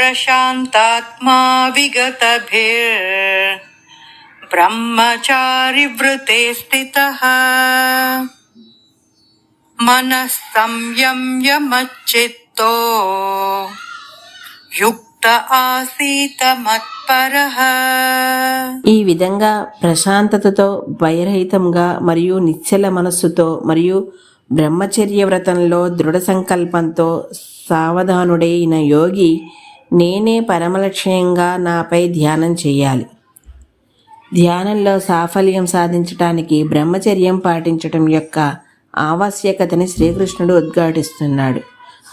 प्रशान्तात्मा विगतभिर्ब्रह्मचारिवृते स्थितः मनः संयम्य मच्चित्तो युक्त आसीत मत्परः ఈ విధంగా ప్రశాంతతతో భయరహితంగా మరియు నిశ్చల మనస్సుతో మరియు బ్రహ్మచర్య వ్రతంలో దృఢ సంకల్పంతో సావధానుడైన యోగి నేనే పరమలక్ష్యంగా నాపై ధ్యానం చేయాలి. ధ్యానంలో సాఫల్యం సాధించటానికి బ్రహ్మచర్యం పాటించటం యొక్క ఆవశ్యకతని శ్రీకృష్ణుడు ఉద్ఘాటిస్తున్నాడు.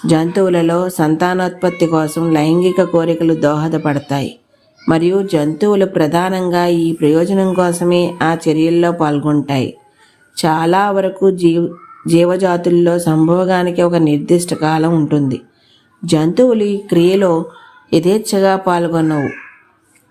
జంతువులలో సంతానోత్పత్తి కోసం లైంగిక కోరికలు దోహదపడతాయి. మరియు జంతువులు ప్రధానంగా ఈ ప్రయోజనం కోసమే ఆ చర్యల్లో పాల్గొంటాయి. చాలా వరకు జీవ జీవజాతుల్లో సంభోగానికి ఒక నిర్దిష్ట కాలం ఉంటుంది. జంతువులు ఈ క్రియలో యథేచ్ఛగా పాల్గొనవు.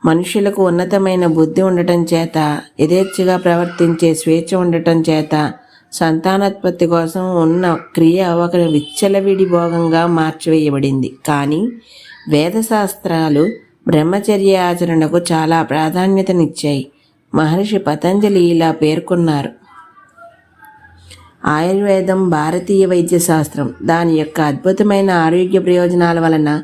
మనుషులకు ఉన్నతమైన బుద్ధి ఉండటం చేత యథేచ్ఛగా ప్రవర్తించే స్వేచ్ఛ ఉండటం చేత సంతానోత్పత్తి కోసం ఉన్న క్రియ ఒక విచ్చలవిడి భోగంగా మార్చివేయబడింది. కానీ వేదశాస్త్రాలు బ్రహ్మచర్య ఆచరణకు చాలా ప్రాధాన్యతనిచ్చాయి. మహర్షి పతంజలి ఇలా పేర్కొన్నారు. ఆయుర్వేదం భారతీయ వైద్య శాస్త్రం దాని యొక్క అద్భుతమైన ఆరోగ్య ప్రయోజనాల వలన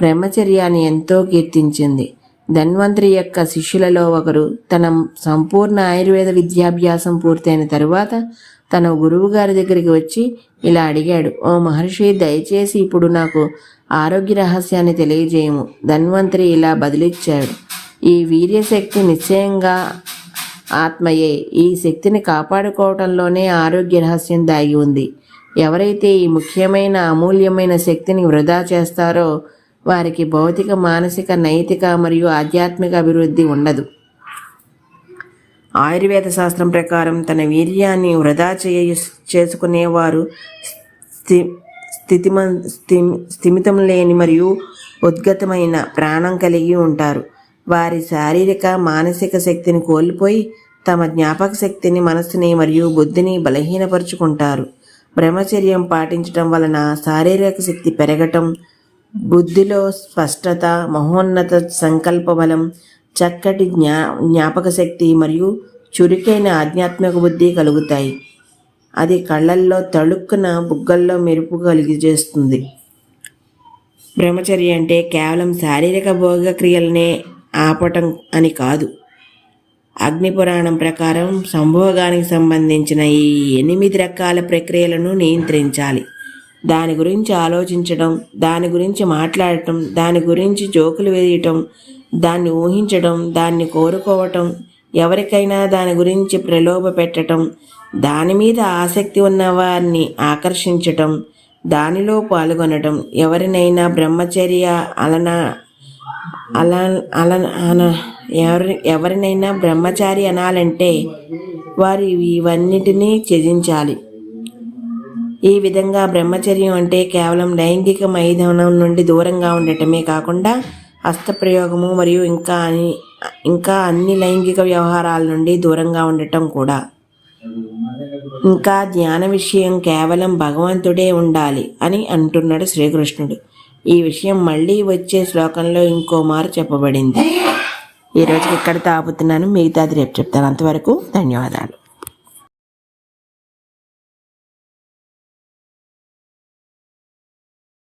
బ్రహ్మచర్యాన్ని ఎంతో కీర్తించింది. ధన్వంతరి యొక్క శిష్యులలో ఒకరు తన సంపూర్ణ ఆయుర్వేద విద్యాభ్యాసం పూర్తయిన తరువాత తన గురువు గారి దగ్గరికి వచ్చి ఇలా అడిగాడు ఓ మహర్షి దయచేసి ఇప్పుడు నాకు ఆరోగ్య రహస్యాన్ని తెలియజేయము ధన్వంతరి ఇలా బదిలిచ్చాడు ఈ వీర్యశక్తి నిశ్చయంగా ఆత్మయే. ఈ శక్తిని కాపాడుకోవటంలోనే ఆరోగ్య రహస్యం దాగి ఉంది. ఎవరైతే ఈ ముఖ్యమైన అమూల్యమైన శక్తిని వృధా చేస్తారో వారికి భౌతిక మానసిక నైతిక మరియు ఆధ్యాత్మిక అభివృద్ధి ఉండదు. ఆయుర్వేద శాస్త్రం ప్రకారం తన వీర్యాన్ని వృధా చేయ చేసుకునేవారు స్థి స్థితిమ స్థిమితం లేని మరియు ఉద్గతమైన ప్రాణం కలిగి ఉంటారు. వారి శారీరక మానసిక శక్తిని కోల్పోయి తమ జ్ఞాపక శక్తిని మనస్సుని మరియు బుద్ధిని బలహీనపరుచుకుంటారు. బ్రహ్మచర్యం పాటించటం వలన శారీరక శక్తి పెరగటం బుద్ధిలో స్పష్టత మహోన్నత సంకల్ప బలం చక్కటి జ్ఞా జ్ఞాపక శక్తి మరియు చురుకైన ఆధ్యాత్మిక బుద్ధి కలుగుతాయి. అది కళ్ళల్లో తళుక్కున బుగ్గల్లో మెరుపు కలిగజేస్తుంది బ్రహ్మచర్య అంటే కేవలం శారీరక భోగ క్రియలనే ఆపటం అని కాదు. అగ్నిపురాణం ప్రకారం సంభోగానికి సంబంధించిన ఈ ఎనిమిది రకాల ప్రక్రియలను నియంత్రించాలి. దాని గురించి ఆలోచించడం దాని గురించి మాట్లాడటం దాని గురించి జోకులు వేయటం దాన్ని ఊహించడం దాన్ని కోరుకోవటం ఎవరికైనా దాని గురించి ప్రలోభ పెట్టడం దాని మీద ఆసక్తి ఉన్న వారిని ఆకర్షించటం దానిలో పాల్గొనటం ఎవరినైనా బ్రహ్మచర్య అలన అల అల అన ఎవరి ఎవరినైనా బ్రహ్మచారి అనాలంటే వారు ఇవన్నిటినీ త్యజించాలి. ఈ విధంగా బ్రహ్మచర్యం అంటే కేవలం లైంగిక మైదానం నుండి దూరంగా ఉండటమే కాకుండా హస్తప్రయోగము మరియు ఇంకా అని ఇంకా అన్ని లైంగిక వ్యవహారాల నుండి దూరంగా ఉండటం కూడా. ఇంకా ధ్యాన విషయం కేవలం భగవంతుడే ఉండాలి అని అంటున్నాడు శ్రీకృష్ణుడు. ఈ విషయం మళ్ళీ వచ్చే శ్లోకంలో ఇంకో మారు చెప్పబడింది. ఈరోజుకి ఇక్కడ తాపుతున్నాను. మిగతాది రేపు చెప్తాను. అంతవరకు ధన్యవాదాలు.